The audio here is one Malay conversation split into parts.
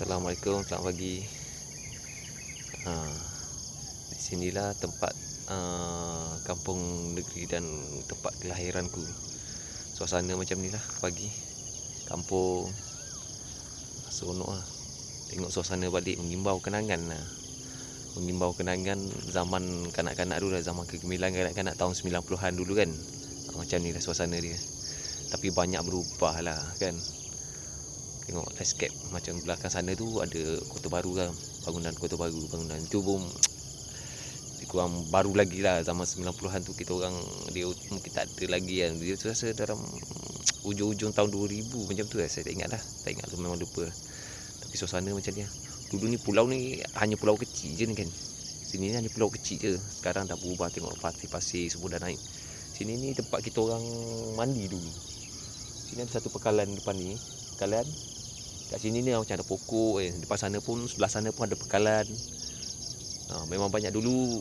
Assalamualaikum, selamat pagi. Ha, di sinilah tempat uh, kampung negeri dan tempat kelahiranku. Suasana macam ni lah pagi. Kampung seronok lah. Tengok suasana balik mengimbau kenangan lah. Mengimbau kenangan zaman kanak-kanak dulu lah. Zaman kegemilang kanak-kanak tahun 90-an dulu kan. Ha, macam ni lah suasana dia. Tapi banyak berubah lah kan tengok landscape macam belakang sana tu ada kota baru kan bangunan kota baru bangunan tu pun kurang baru lagi lah. Zaman 90-an tu kita orang dia mungkin tak ada lagi kan. Dia tu rasa dalam ujung-ujung tahun 2000 macam tu lah. Saya tak ingat lah. Tak ingat tu memang lupa. Tapi suasana macam ni lah. dulu ni pulau ni hanya pulau kecil je ni kan. Sini ni hanya pulau kecil je. Sekarang dah berubah tengok pasir-pasir semua dah naik. Sini ni tempat kita orang mandi dulu. Sini ada satu pekalan depan ni. Pekalan kat sini ni macam ada pokok eh. depan sana pun sebelah sana pun ada pekalan. Ha, memang banyak dulu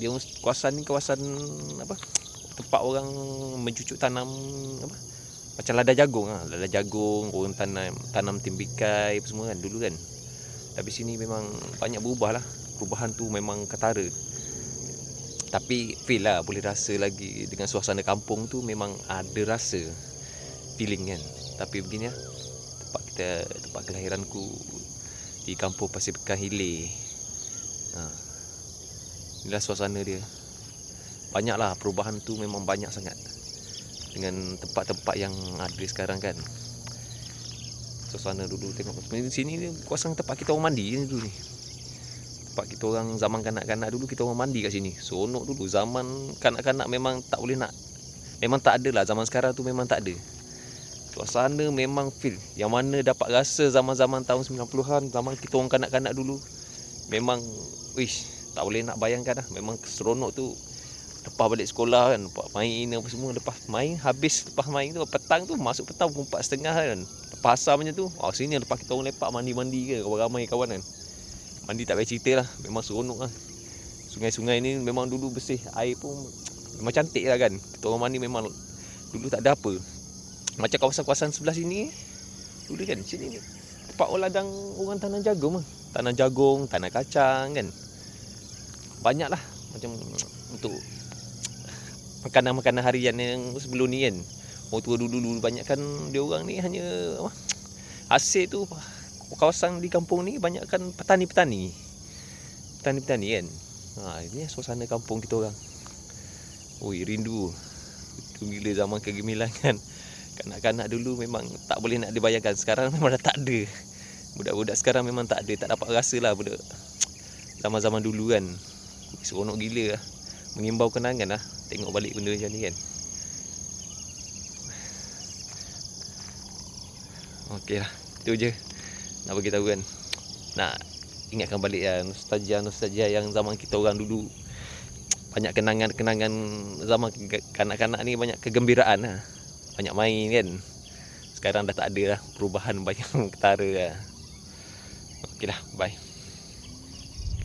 dia kawasan ni kawasan apa tempat orang mencucuk tanam apa macam lada jagung ah lada jagung orang tanam tanam timbikai apa semua kan dulu kan. Tapi sini memang banyak berubah lah. Perubahan tu memang ketara. Tapi feel lah boleh rasa lagi dengan suasana kampung tu memang ada rasa feeling kan. Tapi begini lah kita tempat kelahiranku di kampung Pasir Pekan Hilir. Ha. Inilah suasana dia. Banyaklah perubahan tu memang banyak sangat. Dengan tempat-tempat yang ada sekarang kan. Suasana dulu tengok di sini ni kawasan tempat kita orang mandi ni dulu ni. Tempat kita orang zaman kanak-kanak dulu kita orang mandi kat sini. Seronok dulu zaman kanak-kanak memang tak boleh nak memang tak ada lah zaman sekarang tu memang tak ada. Suasana memang feel. Yang mana dapat rasa zaman-zaman tahun 90-an Zaman kita orang kanak-kanak dulu Memang Wish Tak boleh nak bayangkan lah. Memang seronok tu Lepas balik sekolah kan Lepas main apa semua Lepas main Habis lepas main tu Petang tu Masuk petang pukul 4 setengah kan. Lepas asar macam tu oh, Sini lepas kita orang lepak Mandi-mandi ke Ramai kawan kan. Mandi tak payah cerita lah Memang seronok lah. Sungai-sungai ni memang dulu bersih Air pun Memang cantik lah kan. Kita orang mandi memang Dulu tak ada apa macam kawasan-kawasan sebelah sini Dulu kan sini ni Tempat ladang orang tanam jagung lah Tanam jagung, tanam kacang kan. Banyak lah Macam untuk Makanan-makanan harian yang sebelum ni kan. Orang tua dulu-dulu banyak kan Dia orang ni hanya apa, Hasil tu Kawasan di kampung ni banyak kan petani-petani. Petani-petani kan. Ha, Ini suasana kampung kita orang. Ui rindu. Rindu gila zaman kegemilangan. kan Kanak-kanak dulu memang tak boleh nak dibayangkan. Sekarang memang dah tak ada. Budak-budak sekarang memang tak ada. Tak dapat rasa lah budak. Zaman-zaman dulu kan. Seronok gila lah. Mengimbau kenangan lah. Tengok balik benda macam ni kan. Okey lah. Itu je. Nak bagi tahu kan. Nak ingatkan balik lah Nostalgia-nostalgia yang zaman kita orang dulu. Banyak kenangan-kenangan Zaman kanak-kanak ni banyak kegembiraan lah banyak main kan. Sekarang dah tak ada lah perubahan banyak ketara lah. Okey lah bye